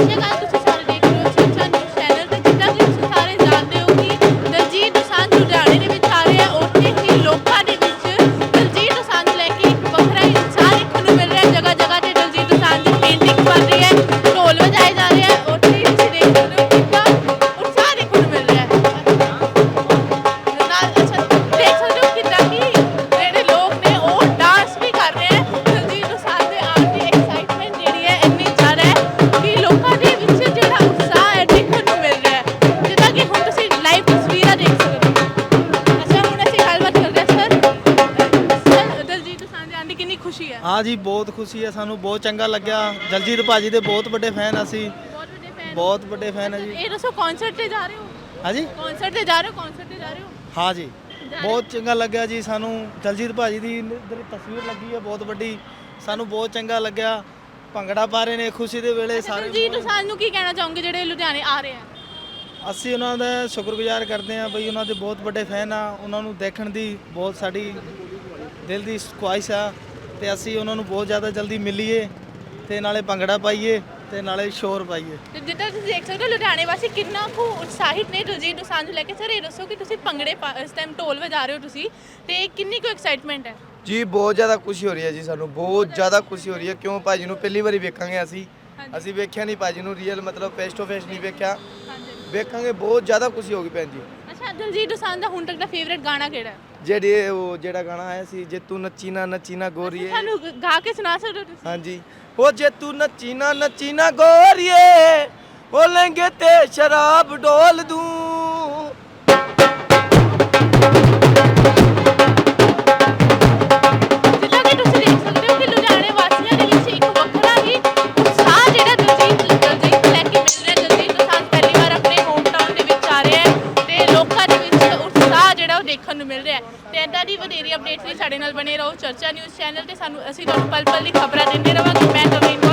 Hoşçakal. ਹੈ ਜੀ ਬਹੁਤ ਖੁਸ਼ੀ ਹੈ ਸਾਨੂੰ ਬਹੁਤ ਚੰਗਾ ਲੱਗਿਆ। ਦਲਜੀਤ ਭਾਜੀ ਦੇ ਬਹੁਤ ਵੱਡੇ ਫੈਨ ਅਸੀਂ। ਬਹੁਤ ਵੱਡੇ ਫੈਨ ਬਹੁਤ ਵੱਡੇ ਫੈਨ ਹੈ ਜੀ। ਇਹ ਦੱਸੋ ਕਨਸਰਟ ਤੇ ਜਾ ਰਹੇ ਹੋ? ਹਾਂ ਜੀ। ਕਨਸਰਟ ਤੇ ਜਾ ਰਹੇ ਹੋ ਕਨਸਰਟ ਤੇ ਜਾ ਰਹੇ ਹੋ? ਹਾਂ ਜੀ। ਬਹੁਤ ਚੰਗਾ ਲੱਗਿਆ ਜੀ ਸਾਨੂੰ ਦਲਜੀਤ ਭਾਜੀ ਦੀ ਇੱਧਰ ਤਸਵੀਰ ਲੱਗੀ ਹੈ ਬਹੁਤ ਵੱਡੀ। ਸਾਨੂੰ ਬਹੁਤ ਚੰਗਾ ਲੱਗਿਆ। ਭੰਗੜਾ ਪਾ ਰਹੇ ਨੇ ਖੁਸ਼ੀ ਦੇ ਵੇਲੇ ਸਾਰੇ ਦਲਜੀਤ ਦੋਸਾਂਝ ਨੂੰ ਕੀ ਕਹਿਣਾ ਚਾਹੋਗੇ ਜਿਹੜੇ ਲੁਧਿਆਣੇ ਆ ਰਹੇ ਆ? ਅਸੀਂ ਉਹਨਾਂ ਦਾ ਸ਼ੁਕਰਗੁਜ਼ਾਰ ਕਰਦੇ ਹਾਂ ਬਈ ਉਹਨਾਂ ਦੇ ਬਹੁਤ ਵੱਡੇ ਫੈਨ ਆ। ਉਹਨਾਂ ਨੂੰ ਦੇਖਣ ਦੀ ਬਹੁਤ ਸਾਡੀ ਦਿਲ ਦੀ ਖੁਆਇਸ਼ ਆ। ਤੇ ਅਸੀਂ ਉਹਨਾਂ ਨੂੰ ਬਹੁਤ ਜ਼ਿਆਦਾ ਜਲਦੀ ਮਿਲੀਏ ਤੇ ਨਾਲੇ ਭੰਗੜਾ ਪਾਈਏ ਤੇ ਨਾਲੇ ਸ਼ੋਰ ਪਾਈਏ। ਤੇ ਜਿੱਦਾਂ ਤੁਸੀਂ ਦੇਖ ਸਕਦੇ ਹੋ ਲੁਧਿਆਣੇ ਵਾਸੀ ਕਿੰਨਾ ਕੁ ਉਤਸ਼ਾਹਿਤ ਨੇ ਦਲਜੀਤ ਦੋਸਾਂਝ ਨੂੰ ਲੈ ਕੇ। ਸਰ ਇਹ ਦੱਸੋ ਕਿ ਤੁਸੀਂ ਭੰਗੜੇ ਪਾ- ਇਸ ਟਾਈਮ ਢੋਲ ਵਜਾ ਰਹੇ ਹੋ ਤੁਸੀਂ ਤੇ ਕਿੰਨੀ ਕੁ ਐਕਸਾਈਟਮੈਂਟ ਹੈ? ਜੀ ਬਹੁਤ ਜ਼ਿਆਦਾ ਖੁਸ਼ੀ ਹੋ ਰਹੀ ਹੈ ਜੀ ਸਾਨੂੰ। ਬਹੁਤ ਜ਼ਿਆਦਾ ਖੁਸ਼ੀ ਹੋ ਰਹੀ ਹੈ। ਕਿਉਂ ਭਾਜੀ ਨੂੰ ਪਹਿਲੀ ਵਾਰੀ ਵੇਖਾਂਗੇ ਅਸੀਂ। ਅਸੀਂ ਵੇਖਿਆ ਨਹੀਂ ਭਾਜੀ ਨੂੰ ਰੀਅਲ ਮਤਲਬ ਫੇਸ ਟੂ ਫੇਸ ਨਹੀਂ ਵੇਖਿਆ। ਹਾਂਜੀ। ਵੇਖਾਂਗੇ ਬਹੁਤ ਜ਼ਿਆਦਾ ਖੁਸ਼ੀ ਹੋਗੀ ਭੈਣ ਜੀ। ਅੱਛਾ ਦਲਜੀਤ ਦੋਸਾਂਝ ਦਾ ਹੁਣ ਤੱਕ ਦਾ ਫੇਵਰਿਟ ਗਾਣਾ ਕਿਹੜਾ ਹੈ? ਜਿਹੜੇ ਉਹ ਜਿਹੜਾ ਗਾਣਾ ਆਇਆ ਸੀ ਜੇ ਤੂੰ ਨੱਚੀ ਨਾ ਨੱਚੀ ਨਾ ਗੋਰੀਏ। ਸਾਨੂੰ ਗ- ਗਾ ਕੇ ਸੁਣਾ ਸਕਦੇ ਹੋ ਤੁਸੀਂ? ਹਾਂਜੀ। ਉਹ ਜੇ ਤੂੰ ਨੱਚੀ ਨਾ ਨੱਚੀ ਨਾ ਗੋਰੀਏ ਉਹ ਲਹਿੰਗੇ ਤੇ ਸ਼ਰਾਬ ਡੋਲ ਦੂੰ। ਮਿਲ ਰਿਹਾ ਹੈ। ਤੇ ਇਦਾਂ ਦੀ ਵਧੇਰੀ ਅਪਡੇਟਸ ਲਈ ਸਾਡੇ ਨਾਲ ਬਣੇ ਰਹੋ। ਚਰਚਾ ਨਿਊਜ਼ ਚੈਨਲ ਤੇ ਸਾਨੂੰ ਅਸੀਂ ਤੁਹਾਨੂੰ ਪਲ ਪਲ ਦੀ ਖਬਰਾਂ ਦਿੰਦੇ ਰਵਾਂਗੇ। ਮੈਂ ਨਵੀਨ